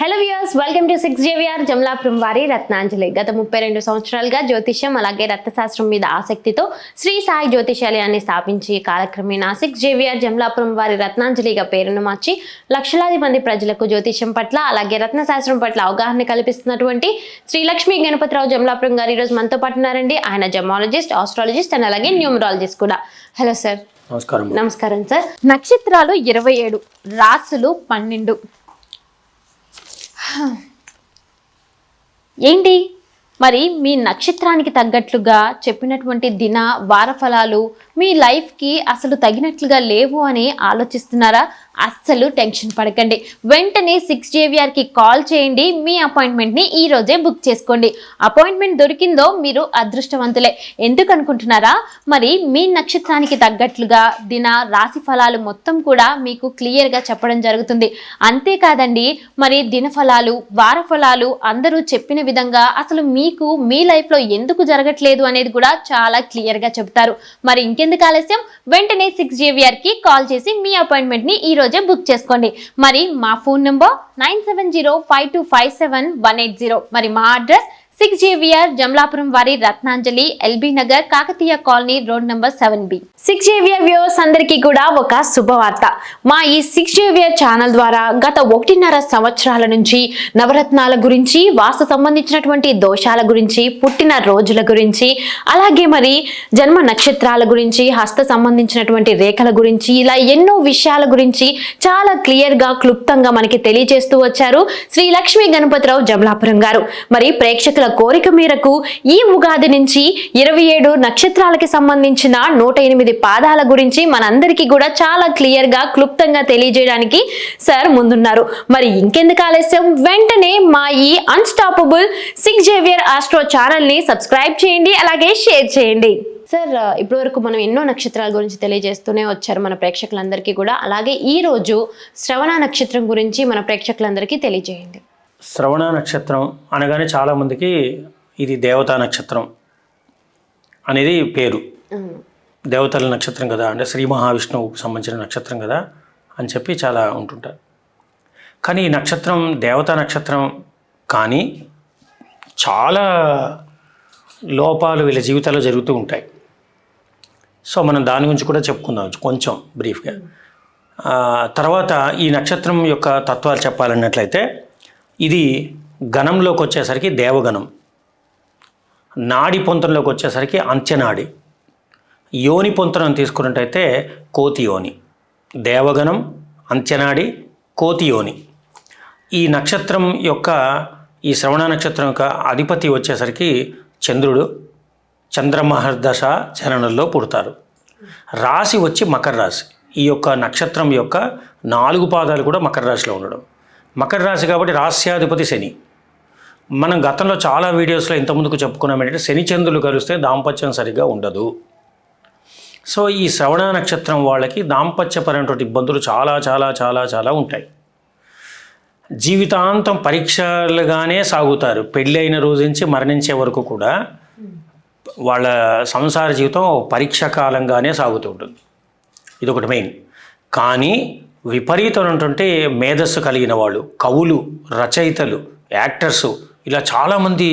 Hello viewers welcome to six J V R Jamalapuram వారి రత్నాంజలి గత ముప్పై రెండు సంవత్సరాలుగా జ్యోతిష్యం అలాగే రక్తశాస్త్రం మీద ఆసక్తితో శ్రీ సాయి జ్యోతిషాలయాన్ని స్థాపించి కాలక్రమేణా సిక్స్ జేవిఆర్ జమలాపురం వారి రత్నాంజలిగా పేరును మార్చి లక్షలాది మంది ప్రజలకు జ్యోతిష్యం పట్ల అలాగే రత్నశాస్త్రం పట్ల అవగాహన కల్పిస్తున్నటువంటి శ్రీ లక్ష్మీ గణపతిరావు జమలాపురం గారు ఈరోజు మనతో పాటు ఉన్నారండి. ఆయన జమాలజిస్ట్ ఆస్ట్రాలజిస్ట్ అండ్ అలాగే న్యూమరాలజిస్ట్ కూడా. హలో సార్ నమస్కారం. నమస్కారం సార్ నక్షత్రాలు ఇరవై ఏడు రాసులు పన్నెండు. ఏంటి? మరి మీ నక్షత్రానికి తగ్గట్లుగా చెప్పినటువంటి దిన వార ఫలాలు మీ లైఫ్కి అసలు తగినట్లుగా లేవు అని ఆలోచిస్తున్నారా? అస్సలు టెన్షన్ పడకండి. వెంటనే సిక్స్ జేవిఆర్కి కాల్ చేయండి. మీ అపాయింట్మెంట్ని ఈ రోజే బుక్ చేసుకోండి. అపాయింట్మెంట్ దొరికిందో మీరు అదృష్టవంతులే. ఎందుకు అనుకుంటున్నారా మరి మీ నక్షత్రానికి తగ్గట్లుగా దిన రాశి ఫలాలు మొత్తం కూడా మీకు క్లియర్గా చెప్పడం జరుగుతుంది. అంతేకాదండి మరి దిన ఫలాలు వార ఫలాలు అందరూ చెప్పిన విధంగా అసలు మీకు మీ లైఫ్లో ఎందుకు జరగట్లేదు అనేది కూడా చాలా క్లియర్గా చెబుతారు. మరి ఇంకెందుకు ఆలస్యం? వెంటనే సిక్స్కి కాల్ చేసి మీ అపాయింట్మెంట్ని ఈ రోజే బుక్ చేసుకోండి. మరి మా phone number nine seven zero five two five seven one eight zero. మరి మా address six J V R Jamalapuram వారి Ratnanjali L B Nagar Kakatiya colony road number seven B. Six J V R viewers అందరికీ కూడా ఒక శుభవార్త. మా ఈ six Xavier channel ద్వారా గత ఒకటిన్నర సంవత్సరాల నుంచి నవరత్నాల గురించి వాస్తు సంబంధించినటువంటి దోషాల గురించి పుట్టిన రోజుల గురించి అలాగే మరి జన్మ నక్షత్రాల గురించి హస్త సంబంధించినటువంటి రేఖల గురించి ఇలా ఎన్నో విషయాల గురించి చాలా క్లియర్గా క్లుప్తంగా మనకి తెలియజేస్తూ వచ్చారు శ్రీ లక్ష్మీ గణపతిరావు జమలాపురం గారు. మరి ప్రేక్షకుల కోరిక మేరకు ఈ ఉగాది నుంచి ఇరవై ఏడు నక్షత్రాలకి సంబంధించిన నూట ఎనిమిది పాదాల గురించి మనందరికీ కూడా చాలా క్లియర్గా క్లుప్తంగా తెలియజేయడానికి సార్ ముందున్నారు. మరి ఇంకెందుకు ఆలస్యం? వెంటనే మా ఈ unstoppable six J V R astro ఛానల్ని సబ్స్క్రైబ్ చేయండి అలాగే షేర్ చేయండి. సార్ ఇప్పటి వరకు మనం ఎన్నో నక్షత్రాల గురించి తెలియజేస్తూనే వచ్చారు మన ప్రేక్షకులందరికీ కూడా. అలాగే ఈ రోజు శ్రవణ నక్షత్రం గురించి మన ప్రేక్షకులందరికీ తెలియజేయండి. శ్రవణ నక్షత్రం అనగానే చాలామందికి ఇది దేవతా నక్షత్రం అనేది పేరు. దేవతల నక్షత్రం కదా అంటే శ్రీ మహావిష్ణువుకు సంబంధించిన నక్షత్రం కదా అని చెప్పి చాలా ఉంటుంటారు. కానీ ఈ నక్షత్రం దేవతా నక్షత్రం కానీ చాలా లోపాలు వీళ్ళ జీవితాల్లో జరుగుతూ ఉంటాయి. సో మనం దాని గురించి కూడా చెప్పుకుందాం కొంచెం బ్రీఫ్గా. తర్వాత ఈ నక్షత్రం యొక్క తత్వాలు చెప్పాలన్నట్లయితే ఇది గణంలోకి వచ్చేసరికి దేవగణం. నాడి పొంతంలోకి వచ్చేసరికి అంత్యనాడి. యోని పొంతనం తీసుకున్నట్టయితే కోతి యోని దేవగణం అంత్యనాడి కోతి యోని ఈ నక్షత్రం యొక్క ఈ శ్రవణ నక్షత్రం యొక్క అధిపతి వచ్చేసరికి చంద్రుడు. చంద్రమహర్దశ చరణంలో పుడతారు. రాశి వచ్చి మకర రాశి. ఈ యొక్క నక్షత్రం యొక్క నాలుగు పాదాలు కూడా మకర రాశిలో ఉండడం. మకర రాశి కాబట్టి రాస్యాధిపతి శని. మనం గతంలో చాలా వీడియోస్లో ఇంతకుముందుకు చెప్పుకున్నాం ఏంటంటే శని చంద్రులు కలిస్తే దాంపత్యం సరిగ్గా ఉండదు. సో ఈ శ్రవణ నక్షత్రం వాళ్ళకి దాంపత్యపరమైనటువంటి ఇబ్బందులు చాలా చాలా చాలా చాలా ఉంటాయి. జీవితాంతం పరీక్షలుగానే సాగుతారు. పెళ్ళి అయిన రోజు నుంచి మరణించే వరకు కూడా వాళ్ళ సంసార జీవితం పరీక్ష కాలంగానే సాగుతూ ఉంటుంది. ఇది ఒకటి మెయిన్. కానీ విపరీతమైనటువంటి మేధస్సు కలిగిన వాళ్ళు కవులు రచయితలు యాక్టర్సు ఇలా చాలామంది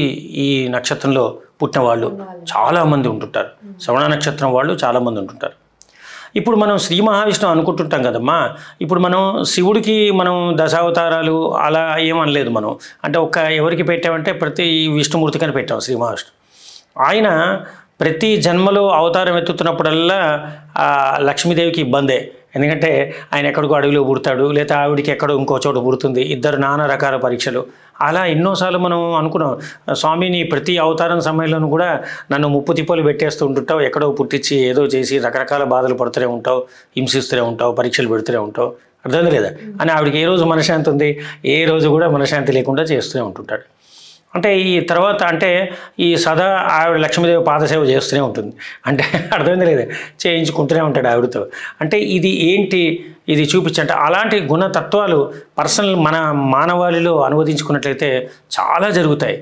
ఈ నక్షత్రంలో పుట్టిన వాళ్ళు చాలామంది ఉంటుంటారు. శ్రవణ నక్షత్రం వాళ్ళు చాలామంది ఉంటుంటారు. ఇప్పుడు మనం శ్రీ మహావిష్ణువు అనుకుంటుంటాం కదమ్మా. ఇప్పుడు మనం శివుడికి మనం దశావతారాలు అలా ఏమనలేదు మనం. అంటే ఒక ఎవరికి పెట్టామంటే ప్రతి విష్ణుమూర్తికని పెట్టాం శ్రీ మహావిష్ణు ఆయన ప్రతి జన్మలో అవతారం ఎత్తుతున్నప్పుడల్లా లక్ష్మీదేవికి ఇబ్బందే. ఎందుకంటే ఆయన ఎక్కడికో అడవిలో పుడతాడు లేదా ఆవిడికి ఎక్కడో ఇంకో చోట పుడుతుంది. ఇద్దరు నానా రకాల పరీక్షలు. అలా ఎన్నోసార్లు మనం అనుకున్నాం స్వామిని ప్రతి అవతారం సమయంలోనూ కూడా నన్ను ముప్పు తిప్పలు పెట్టేస్తూ ఉంటుంటావు ఎక్కడో పుట్టించి ఏదో చేసి రకరకాల బాధలు పడుతూనే ఉంటావు హింసిస్తూనే ఉంటావు పరీక్షలు పెడుతూనే ఉంటావు. అర్థం లేదా అని ఆవిడకి ఏ రోజు మనశ్శాంతి ఉంది? ఏ రోజు కూడా మనశ్శాంతి లేకుండా చేస్తూనే ఉంటుంటాడు. అంటే ఈ తర్వాత అంటే ఈ సదా ఆవిడ లక్ష్మీదేవి పాదసేవ చేస్తూనే ఉంటుంది. అంటే అర్థమైంది లేదు? చేయించుకుంటూనే ఉంటాడు ఆవిడతో. అంటే ఇది ఏంటి? ఇది చూపించంటే అలాంటి గుణతత్వాలు పర్సనల్ మన మానవాళిలో అనువదించుకున్నట్లయితే చాలా జరుగుతాయి.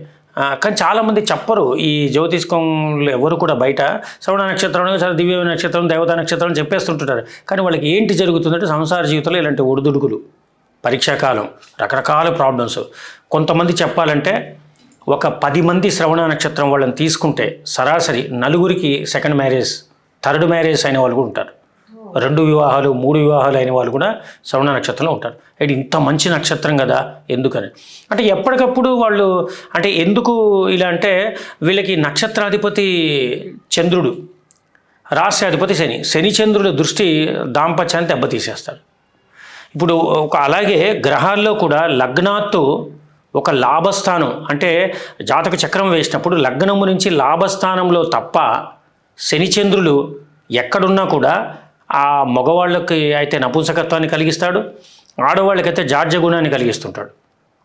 కానీ చాలామంది చెప్పరు. ఈ జ్యోతిష్కంలో ఎవరు కూడా బయట శ్రవణ నక్షత్రం చాలా దివ్య నక్షత్రం దేవతా నక్షత్రం అని చెప్పేస్తుంటుంటారు. కానీ వాళ్ళకి ఏంటి జరుగుతుందంటే సంసార జీవితంలో ఇలాంటి ఒడిదుడుకులు. పరీక్షాకాలం రకరకాల ప్రాబ్లమ్స్ కొంతమంది చెప్పాలంటే ఒక పది మంది శ్రవణ నక్షత్రం వాళ్ళని తీసుకుంటే సరాసరి నలుగురికి సెకండ్ మ్యారేజ్ థర్డ్ మ్యారేజ్ అయిన వాళ్ళు కూడా ఉంటారు. రెండు వివాహాలు మూడు వివాహాలు అయిన వాళ్ళు కూడా శ్రవణ నక్షత్రంలో ఉంటారు. అంటే ఇంత మంచి నక్షత్రం కదా ఎందుకని? అంటే ఎప్పటికప్పుడు వాళ్ళు అంటే ఎందుకు ఇలా అంటే వీళ్ళకి నక్షత్రాధిపతి చంద్రుడు రాష్ట్రాధిపతి శని శని చంద్రుల దృష్టి దాంపత్యాన్ని దెబ్బతీసేస్తాడు. ఇప్పుడు ఒక అలాగే గ్రహాల్లో కూడా లగ్నాత్తు ఒక లాభస్థానం అంటే జాతక చక్రం వేసినప్పుడు లగ్నము నుంచి లాభస్థానంలో తప్ప శనిచంద్రులు ఎక్కడున్నా కూడా ఆ మగవాళ్ళకి అయితే నపుంసకత్వాన్ని కలిగిస్తాడు ఆడవాళ్ళకైతే జార్జ గుణాన్ని కలిగిస్తుంటాడు.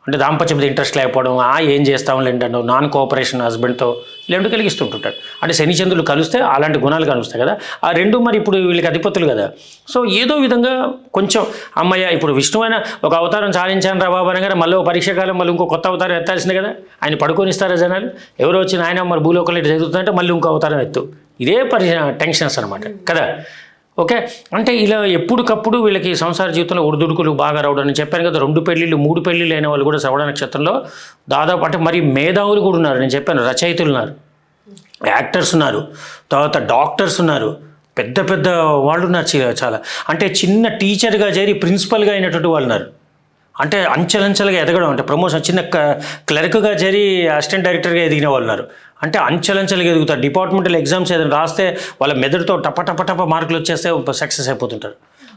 అంటే దాంపత్యం మీద ఇంట్రెస్ట్ లేకపోవడం ఆ ఏం చేస్తాం లేంటో నాన్ కోఆపరేషన్ హస్బెండ్తో ఇలాంటి కలిగిస్తుంటుంటాడు. అంటే శనిచంద్రులు కలిస్తే అలాంటి గుణాలు కలుస్తాయి కదా. ఆ రెండు మరి ఇప్పుడు వీళ్ళకి అధిపతులు కదా. సో ఏదో విధంగా కొంచెం అమ్మయ్య ఇప్పుడు విష్ణువైన ఒక అవతారం సాధించాను రా బాబు అనగానే మళ్ళీ ఒక పరీక్ష కాలం మళ్ళీ ఇంకో కొత్త అవతారం ఎత్తాల్సిందే కదా. ఆయన పడుకొని ఇస్తారా జనాలు? ఎవరో వచ్చి ఆయన మరి భూలోకంలో ఇటు చదువుతుందంటే మళ్ళీ ఇంకో అవతారం ఎత్తు. ఇదే పరి టెన్షన్స్ అనమాట కదా. ఓకే? అంటే ఇలా ఎప్పటికప్పుడు వీళ్ళకి సంసార జీవితంలో ఉడుదుడుకులు బాగా రావడం నేను చెప్పాను కదా. రెండు పెళ్ళిళ్ళు మూడు పెళ్ళిళ్ళు అయిన వాళ్ళు కూడా శ్రవణ నక్షత్రంలో దాదాపు అంటే మరి మేధావులు కూడా ఉన్నారు. నేను చెప్పాను రచయితలు ఉన్నారు. యాక్టర్స్ ఉన్నారు. తర్వాత డాక్టర్స్ ఉన్నారు. పెద్ద పెద్ద వాళ్ళు ఉన్నారు చాలా. అంటే చిన్న టీచర్గా చేరి ప్రిన్సిపల్గా అయినటువంటి వాళ్ళు ఉన్నారు. అంటే అంచెలంచెలుగా ఎదగడం అంటే ప్రమోషన్ చిన్న క్లర్క్గా చేరి అసిస్టెంట్ డైరెక్టర్గా ఎదిగిన వాళ్ళు ఉన్నారు. అంటే అంచెలంచెలుగా ఎదుగుతారు. డిపార్ట్మెంటల్ ఎగ్జామ్స్ ఏదైనా రాస్తే వాళ్ళ మెదడుతో టప టప టప మార్కులు వచ్చేస్తే సక్సెస్ అయిపోతుంటారు.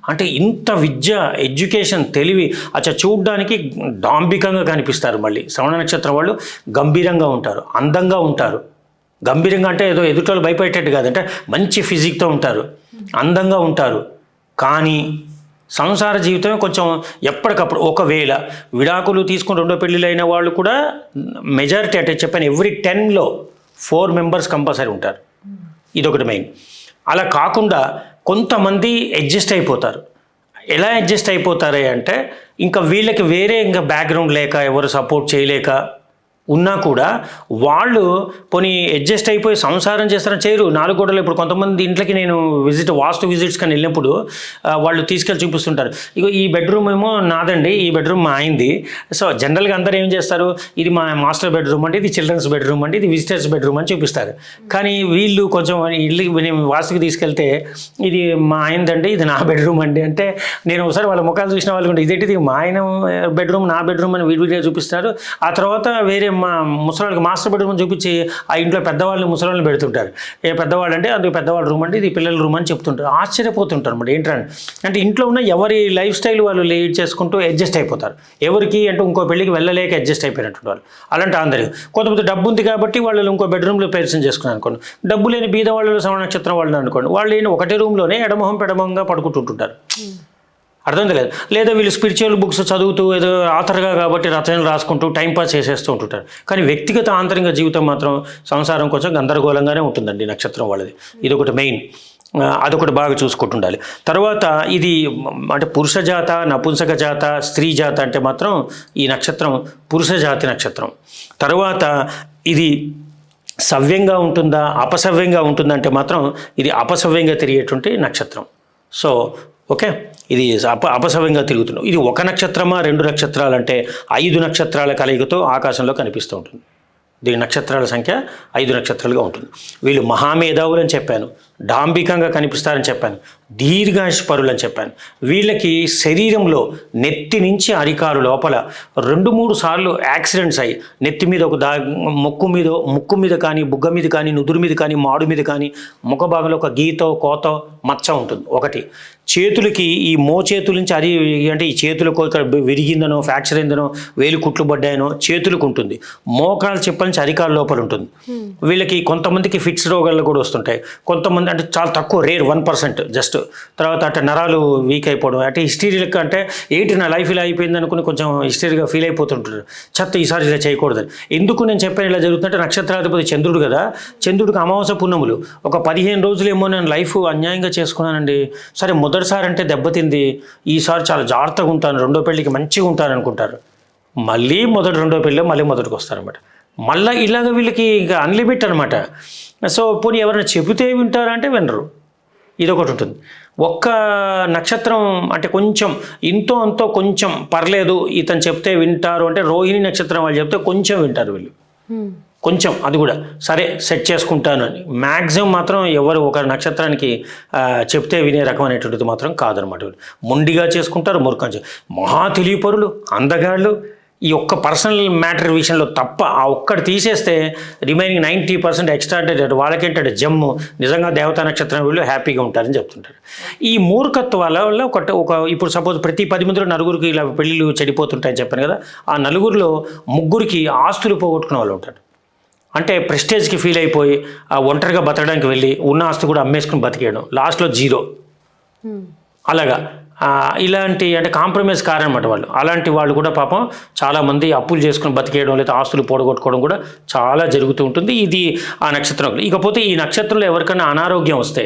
అంటే ఇంత విద్య ఎడ్యుకేషన్ తెలివి అచ్చా చూడ్డానికి డాంబికంగా కనిపిస్తారు మళ్ళీ. శ్రవణ నక్షత్రం వాళ్ళు గంభీరంగా ఉంటారు అందంగా ఉంటారు. గంభీరంగా అంటే ఏదో ఎదుటోళ్ళు భయపెట్టేట్టు కాదంటే మంచి ఫిజిక్తో ఉంటారు అందంగా ఉంటారు. కానీ సంసార జీవితమే కొంచెం ఎప్పటికప్పుడు ఒకవేళ విడాకులు తీసుకుని రెండో పెళ్ళిళ్ళు అయిన వాళ్ళు కూడా మెజారిటీ అంటే చెప్పాను ఎవ్రీ టెన్లో ఫోర్ మెంబర్స్ కంపల్సరీ ఉంటారు. ఇదొకటి మెయిన్. అలా కాకుండా కొంతమంది అడ్జస్ట్ అయిపోతారు. ఎలా అడ్జస్ట్ అయిపోతారు అంటే ఇంకా వీళ్ళకి వేరే ఇంకా బ్యాక్గ్రౌండ్ లేక ఎవరు సపోర్ట్ చేయలేక ఉన్నా కూడా వాళ్ళు పోనీ అడ్జస్ట్ అయిపోయి సంసారం చేస్తారని చేయరు. నాలుగు గోడలు ఇప్పుడు కొంతమంది ఇంట్లోకి నేను విజిట్ వాస్తు విజిట్స్ కానీ వెళ్ళినప్పుడు వాళ్ళు తీసుకెళ్ళి చూపిస్తుంటారు. ఇక ఈ బెడ్రూమ్ ఏమో నాదండి ఈ బెడ్రూమ్ మా అయింది సో జనరల్గా అందరూ ఏం చేస్తారు? ఇది మా మాస్టర్ బెడ్రూమ్ అంటే ఇది చిల్డ్రన్స్ బెడ్రూమ్ అంటే ఇది విజిటర్స్ బెడ్రూమ్ అని చూపిస్తారు. కానీ వీళ్ళు కొంచెం ఇల్లు నేను వాస్తుకి తీసుకెళ్తే ఇది మా ఆయనదండి ఇది నా బెడ్రూమ్ అండి అంటే నేను ఒకసారి వాళ్ళ ముఖాలు చూసిన వాళ్ళు కూడా ఇదేంటిది? మా ఆయన బెడ్రూమ్ నా బెడ్రూమ్ అని విడివిడిగా చూపిస్తారు. ఆ తర్వాత వేరే మా ముసలాళ్ళకి మాస్టర్ బెడ్రూమ్ చూపించి ఆ ఇంట్లో పెద్దవాళ్ళు ముసలాళ్ళని పెడుతుంటారు. ఏ పెద్దవాళ్ళు అంటే అందుకు పెద్దవాళ్ళ రూమ్ అంటే ఇది పిల్లల రూమ్ అని చెప్తుంటారు. ఆశ్చర్యపోతుంటారు అనమాట ఏంటంటే అంటే ఇంట్లో ఉన్న ఎవరి లైఫ్ స్టైల్ వాళ్ళు లీడ్ చేసుకుంటూ అడ్జస్ట్ అయిపోతారు. ఎవరికి అంటే ఇంకో పెళ్ళికి వెళ్ళలేక అడ్జస్ట్ అయిపోయినట్టు వాళ్ళు. అలాంటి అందరూ. కొంతమంది డబ్బు ఉంది కాబట్టి వాళ్ళు ఇంకో బెడ్రూమ్లో పేర్చన్ చేసుకున్నారు అనుకోండి. డబ్బు లేని బీద వాళ్ళు సమ నక్షత్రం వాళ్ళు అనుకోండి. వాళ్ళు ఒకటే రూమ్లోనే ఎడమొహం పెడమొహంగా పడుకుంటుంటారు అర్థం తెలియదు. లేదా వీళ్ళు స్పిరిచువల్ బుక్స్ చదువుతూ ఏదో ఆథర్గా కాబట్టి రచనలు రాసుకుంటూ టైం పాస్ చేసేస్తూ ఉంటుంటారు. కానీ వ్యక్తిగత ఆంతరిక జీవితం మాత్రం సంసారం కోసం గందరగోళంగానే ఉంటుందండి నక్షత్రం వాళ్ళది. ఇది ఒకటి మెయిన్ అదొకటి బాగా చూసుకుంటుండాలి. తర్వాత ఇది అంటే పురుష జాత నపుంసక జాత స్త్రీ జాత అంటే మాత్రం ఈ నక్షత్రం పురుష జాతి నక్షత్రం. తర్వాత ఇది సవ్యంగా ఉంటుందా అపసవ్యంగా ఉంటుందా అంటే మాత్రం ఇది అపసవ్యంగా తిరిగేటువంటి నక్షత్రం. So okay? ఇది అప అపసవ్యంగా తిరుగుతున్నాం ఇది ఒక నక్షత్రమా రెండు నక్షత్రాలు అంటే ఐదు నక్షత్రాల కలయికతో ఆకాశంలో కనిపిస్తూ ఉంటుంది. దీని నక్షత్రాల సంఖ్య ఐదు నక్షత్రాలుగా ఉంటుంది. వీళ్ళు మహామేధావులు అని చెప్పాను డాంబికంగా కనిపిస్తారని చెప్పాను దీర్ఘాయుష్పరులు అని చెప్పాను. వీళ్ళకి శరీరంలో నెత్తి నుంచి అరికాలు లోపల రెండు మూడు సార్లు యాక్సిడెంట్స్ అయ్యి నెత్తి మీద ఒక దా ముక్కు మీద ముక్కు మీద కానీ బుగ్గ మీద కానీ నుదురు మీద కానీ మాడు మీద కానీ ముఖ భాగంలో ఒక గీతో కోతో మచ్చ ఉంటుంది. ఒకటి చేతులకి ఈ మో చేతుల నుంచి అది అంటే ఈ చేతులకు ఇక్కడ విరిగిందనో ఫ్రాక్చర్ అయిందనో వేలు కుట్లు పడ్డాయనో చేతులకు ఉంటుంది. మోకాలు చెప్పల నుంచి అరికాల లోపల ఉంటుంది. వీళ్ళకి కొంతమందికి ఫిక్స్ రోగాలు కూడా వస్తుంటాయి. కొంతమంది అంటే చాలా తక్కువ రేర్ వన్ పర్సెంట్ జస్ట్. తర్వాత అంటే నరాలు వీక్ అయిపోవడం అంటే హిస్టీరియల్ అంటే ఏంటి నా లైఫ్ ఇలా అయిపోయింది అనుకుని కొంచెం హిస్టరీగా ఫీల్ అయిపోతుంటారు. చెత్త ఈసారి ఇలా చేయకూడదని. ఎందుకు నేను చెప్పాను ఇలా జరుగుతుందంటే నక్షత్రాధిపతి చంద్రుడు కదా. చంద్రుడికి అమావాస్య పున్నములు. ఒక పదిహేను రోజులు ఏమో నేను లైఫ్ అన్యాయంగా చేసుకున్నానండి. సరే మొదటిసారి అంటే దెబ్బతింది ఈసారి చాలా జాగ్రత్తగా ఉంటాను. రెండో పెళ్ళికి మంచిగా ఉంటాను అనుకుంటారు. మళ్ళీ మొదటి రెండో పెళ్ళి మళ్ళీ మొదటికి వస్తారనమాట మళ్ళీ ఇలాగ వీళ్ళకి ఇక అన్లిమిట్ అనమాట సో పోనీ ఎవరైనా చెబితే వింటారంటే వినరు. ఇదొకటి ఉంటుంది. ఒక్క నక్షత్రం అంటే కొంచెం ఇంతో అంతో కొంచెం పర్లేదు ఇతను చెప్తే వింటారు అంటే రోహిణి నక్షత్రం వాళ్ళు చెప్తే కొంచెం వింటారు వీళ్ళు. కొంచెం అది కూడా. సరే సెట్ చేసుకుంటాను అని. మ్యాక్సిమం మాత్రం ఎవరు ఒక నక్షత్రానికి చెప్తే వినే రకం అనేటువంటిది మాత్రం కాదనమాట వీళ్ళు. మొండిగా చేసుకుంటారు మురుకం మహా తెలియపరులు అందగాళ్ళు. ఈ ఒక్క పర్సనల్ మ్యాటర్ విషయంలో తప్ప ఆ ఒక్కటి తీసేస్తే రిమైనింగ్ నైంటీ పర్సెంట్ ఎక్స్ట్రా వాళ్ళకేంటే జమ్ము నిజంగా దేవతా నక్షత్రం వీళ్ళు హ్యాపీగా ఉంటారని చెప్తుంటారు. ఈ మూర్ఖత్వాల వల్ల ఒక ఒక ఇప్పుడు సపోజ్ ప్రతి పది మందిలో నలుగురికి ఇలా పెళ్ళిళ్ళు చెడిపోతుంటాయని చెప్పాను కదా ఆ నలుగురిలో ముగ్గురికి ఆస్తులు పోగొట్టుకునే వాళ్ళు ఉంటారు. అంటే ప్రెస్టేజ్కి ఫీల్ అయిపోయి ఆ ఒంటరిగా బతకడానికి వెళ్ళి ఉన్న ఆస్తి కూడా అమ్మేసుకుని బతికేయడం లాస్ట్లో జీరో. అలాగా. ఇలాంటి అంటే కాంప్రమైజ్ కారనమాట వాళ్ళు. అలాంటి వాళ్ళు కూడా పాపం చాలామంది అప్పులు చేసుకుని బతికేయడం లేదా ఆస్తులు పోడగొట్టుకోవడం కూడా చాలా జరుగుతూ ఉంటుంది. ఇది ఆ నక్షత్రం ఇకపోతే ఈ నక్షత్రంలో ఎవరికైనా అనారోగ్యం వస్తే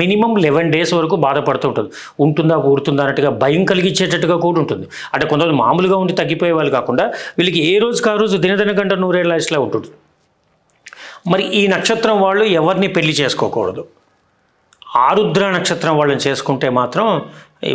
మినిమం లెవెన్ డేస్ వరకు బాధపడుతూ ఉంటుంది. ఉంటుందా ఊరుతుందా అన్నట్టుగా భయం కలిగించేటట్టుగా కూడా ఉంటుంది. అంటే కొంతమంది మామూలుగా ఉండి తగ్గిపోయే వాళ్ళు కాకుండా వీళ్ళకి ఏ రోజుకి ఆ రోజు దినదిన గంట నూరేళ్ళ ఇట్లా ఉంటుంది మరి ఈ నక్షత్రం వాళ్ళు ఎవరిని పెళ్ళి చేసుకోకూడదు? ఆరుద్ర నక్షత్రం వాళ్ళని చేసుకుంటే మాత్రం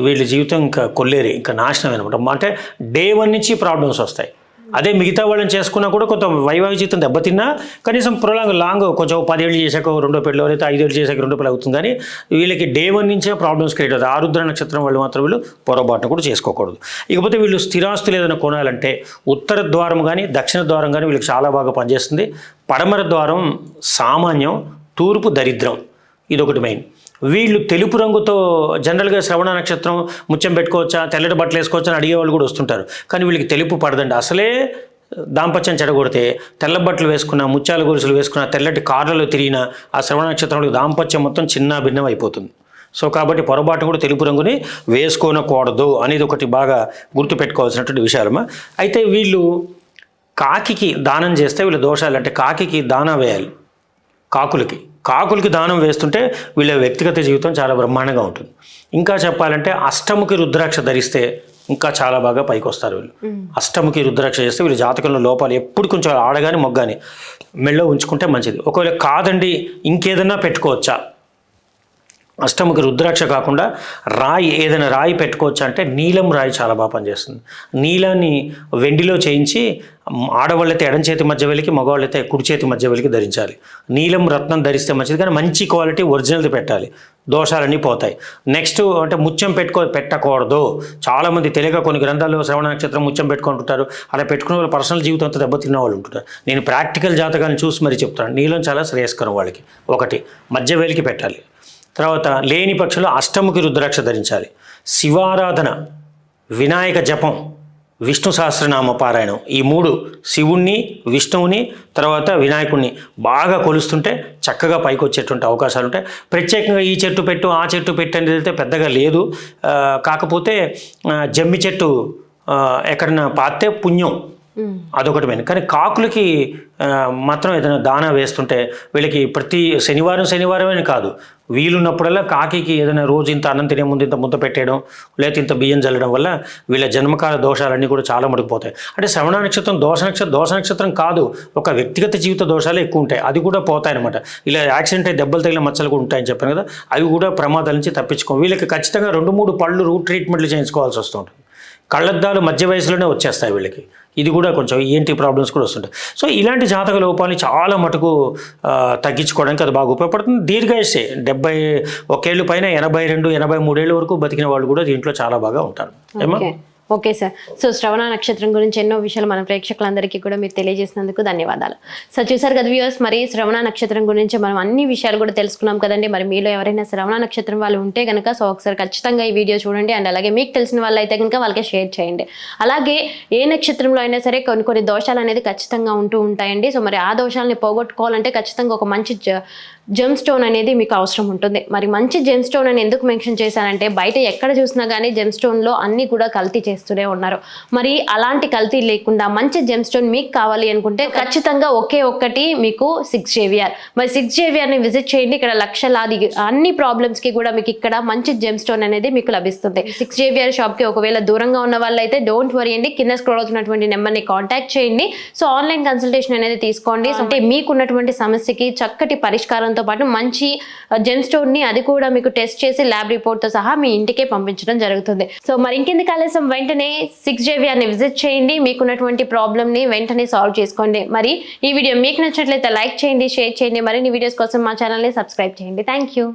వీళ్ళ జీవితం ఇంకా కొల్లేరి ఇంకా నాశనం అనమాట అంటే డే వన్ నుంచి ప్రాబ్లమ్స్ వస్తాయి. అదే మిగతా వాళ్ళని చేసుకున్నా కూడా కొంత వైవాహిక దెబ్బతిన్నా కనీసం ప్రొలాంగ్ లాంగ్ కొంచెం పదేళ్ళు చేశాక రెండో పెళ్ళి లేదా ఐదేళ్ళు చేశాక రెండో పెళ్ళి అవుతుంది కానీ వీళ్ళకి డే వన్ నుంచే ప్రాబ్లమ్స్ క్రియేట్ అవుతాయి. ఆరుద్ర నక్షత్రం వాళ్ళు మాత్రం వీళ్ళు పొరపాటును కూడా చేసుకోకూడదు. ఇకపోతే వీళ్ళు స్థిరాస్తులు ఏదైనా కొనాలంటే ఉత్తర ద్వారం కానీ దక్షిణ ద్వారం కానీ వీళ్ళకి చాలా బాగా పనిచేస్తుంది. పడమర ద్వారం సామాన్యం తూర్పు దరిద్రం. ఇదొకటి మెయిన్. వీళ్ళు తెలుపు రంగుతో జనరల్గా శ్రవణ నక్షత్రం ముత్యం పెట్టుకోవచ్చా తెల్లటి బట్టలు వేసుకోవచ్చా అని అడిగేవాళ్ళు కూడా వస్తుంటారు. కానీ వీళ్ళకి తెలుపు పడదండి. అసలే దాంపత్యం చెడగొడితే తెల్ల బట్టలు వేసుకున్న ముత్యాల గొలుసులు వేసుకున్న తెల్లటి కార్లలో తిరిగిన ఆ శ్రవణ నక్షత్రంలో దాంపత్యం మొత్తం చిన్న భిన్నం అయిపోతుంది. సో కాబట్టి పొరపాటు కూడా తెలుపు రంగుని వేసుకోనకూడదు అనేది ఒకటి బాగా గుర్తుపెట్టుకోవాల్సినటువంటి విషయాలమ్మా. అయితే వీళ్ళు కాకికి దానం చేస్తే వీళ్ళ దోషాలు అంటే కాకికి దానం వేయాలి. కాకులకి. కాకులకి దానం వేస్తుంటే వీళ్ళ వ్యక్తిగత జీవితం చాలా బ్రహ్మాండంగా ఉంటుంది. ఇంకా చెప్పాలంటే అష్టముఖి రుద్రాక్ష ధరిస్తే ఇంకా చాలా బాగా పైకి వస్తారు వీళ్ళు. అష్టముఖి రుద్రాక్ష చేస్తే వీళ్ళ జాతకంలో లోపాలు ఎప్పుడు కొంచెం ఆడగాని మొగ్గాని మెళ్ళో ఉంచుకుంటే మంచిది. ఒకవేళ కాదండి ఇంకేదన్నా పెట్టుకోవచ్చా? అష్టముఖి రుద్రాక్ష కాకుండా రాయి ఏదైనా రాయి పెట్టుకోవచ్చు అంటే నీలం రాయి చాలా బాగా పనిచేస్తుంది. నీలాన్ని వెండిలో చేయించి ఆడవాళ్ళైతే ఎడం చేతి మధ్య వెళ్ళి మగవాళ్ళైతే కుడి చేతి మధ్య వెళ్ళికి ధరించాలి. నీలం రత్నం ధరిస్తే మంచిది కానీ మంచి క్వాలిటీ ఒరిజినల్ది పెట్టాలి. దోషాలన్నీ పోతాయి. నెక్స్ట్ అంటే ముత్యం పెట్టుకో పెట్టకూడదు. చాలామంది తెలియక కొన్ని గ్రంథాల్లో శ్రవణ నక్షత్రం ముత్యం పెట్టుకుంటుంటారు. అలా పెట్టుకునే వాళ్ళు పర్సనల్ జీవితం అంతా దెబ్బతిన్న వాళ్ళు ఉంటుంటారు. నేను ప్రాక్టికల్ జాతకాన్ని చూసి మరి చెప్తాను నీలం చాలా శ్రేయస్కరం వాళ్ళకి. ఒకటి మధ్య వేలికి పెట్టాలి. తర్వాత లేని పక్షులు అష్టముఖి రుద్రాక్ష ధరించాలి. శివారాధన వినాయక జపం విష్ణు సహస్రనామ పారాయణం. ఈ మూడు శివుణ్ణి విష్ణువుని తర్వాత వినాయకుడిని బాగా కొలుస్తుంటే చక్కగా పైకి వచ్చేటువంటి అవకాశాలు ఉంటాయి ప్రత్యేకంగా ఈ చెట్టు పెట్టు ఆ చెట్టు పెట్టు అనేది అయితే పెద్దగా లేదు. కాకపోతే జమ్మి చెట్టు ఎక్కడన్నా ఎక్కడైనా పాతే పుణ్యం. అదొకటి మెయిన్ కానీ కాకులకి మాత్రం ఏదైనా దానా వేస్తుంటే వీళ్ళకి ప్రతి శనివారం శనివారమే కాదు. వీలున్నప్పుడల్లా కాకికి ఏదైనా రోజు ఇంత అన్నం తినే ముందు ఇంత ముద్ద పెట్టేయడం లేకపోతే ఇంత బియ్యం చల్లడం వల్ల వీళ్ళ జన్మకాల దోషాలన్నీ కూడా చాలా మడిపోతాయి అంటే శ్రవణ నక్షత్రం దోష నక్షత్రం దోష నక్షత్రం కాదు. ఒక వ్యక్తిగత జీవిత దోషాలు ఎక్కువ ఉంటాయి. అది కూడా పోతాయి అనమాట ఇలా యాక్సిడెంట్ అయి దెబ్బలు తగిలిన మచ్చలు కూడా ఉంటాయని చెప్పాను కదా అవి కూడా ప్రమాదాల నుంచి తప్పించుకోం. వీళ్ళకి ఖచ్చితంగా రెండు మూడు పళ్ళు రూట్ ట్రీట్మెంట్లు చేయించుకోవాల్సి వస్తుంటుంది. కళ్ళద్దాలు మధ్య వయసులోనే వచ్చేస్తాయి వీళ్ళకి. ఇది కూడా కొంచెం ఏంటి ప్రాబ్లమ్స్ కూడా వస్తుంటాయి. సో ఇలాంటి జాతక లోపాలని చాలా మటుకు తగ్గించుకోవడానికి అది బాగా ఉపయోగపడుతుంది. దీర్ఘాయుష్యే డెబ్బై ఒకేళ్ళు పైన ఎనభై రెండు ఎనభై మూడేళ్ళ వరకు బతికిన వాళ్ళు కూడా దీంట్లో చాలా బాగా ఉంటారు. ఏమా ఓకే సార్. సో శ్రవణ నక్షత్రం గురించి ఎన్నో విషయాలు మన ప్రేక్షకులందరికీ కూడా మీరు తెలియజేసినందుకు ధన్యవాదాలు. సో చూసారు కదా వ్యూవర్స్ మరి శ్రవణ నక్షత్రం గురించి మనం అన్ని విషయాలు కూడా తెలుసుకున్నాం కదండి. మరి మీలో ఎవరైనా శ్రవణ నక్షత్రం వాళ్ళు ఉంటే కనుక సో ఒకసారి ఖచ్చితంగా ఈ వీడియో చూడండి. అండ్ అలాగే మీకు తెలిసిన వాళ్ళు అయితే కనుక వాళ్ళకి షేర్ చేయండి. అలాగే ఏ నక్షత్రంలో అయినా సరే కొన్ని కొన్ని దోషాలు అనేది ఖచ్చితంగా ఉంటూ ఉంటాయండి. సో మరి ఆ దోషాలని పోగొట్టుకోవాలంటే ఖచ్చితంగా ఒక మంచి జెమ్ స్టోన్ అనేది మీకు అవసరం ఉంటుంది. మరి మంచి జెమ్ స్టోన్ అని ఎందుకు మెన్షన్ చేశానంటే బయట ఎక్కడ చూసినా కానీ జెమ్ స్టోన్లో అన్ని కూడా కల్తీ చేస్తూనే ఉన్నారు. మరి అలాంటి కల్తీ లేకుండా మంచి జెమ్ స్టోన్ మీకు కావాలి అనుకుంటే ఖచ్చితంగా ఒకే ఒక్కటి మీకు సిక్స్ జేవిఆర్ మరి సిక్స్ జేవిఆర్ని విజిట్ చేయండి. ఇక్కడ లక్షలాది అన్ని ప్రాబ్లమ్స్కి కూడా మీకు ఇక్కడ మంచి జెమ్ స్టోన్ అనేది మీకు లభిస్తుంది. సిక్స్ జేవిఆర్ షాప్కి ఒకవేళ దూరంగా ఉన్న వాళ్ళైతే డోంట్ వరీ అండి. కింద స్క్రోల్ అవుతున్నటువంటి నెంబర్ని కాంటాక్ట్ చేయండి. సో ఆన్లైన్ కన్సల్టేషన్ అనేది తీసుకోండి. అంటే మీకున్నటువంటి సమస్యకి చక్కటి పరిష్కారంతో స్టోన్తో పాటు మంచి జెన్ స్టోన్ని అది కూడా మీకు టెస్ట్ చేసి ల్యాబ్ రిపోర్ట్తో సహా మీ ఇంటికే పంపించడం జరుగుతుంది. సో మరి ఇంకెందుకు ఆలస్యం వెంటనే సిక్స్ జేవిఆర్ని విజిట్ చేయండి. మీకున్నటువంటి ప్రాబ్లమ్ని వెంటనే సాల్వ్ చేసుకోండి. మరి ఈ వీడియో మీకు నచ్చినట్లయితే లైక్ చేయండి షేర్ చేయండి. మరిన్ని వీడియోస్ కోసం మా ఛానల్ని సబ్స్క్రైబ్ చేయండి. Thank you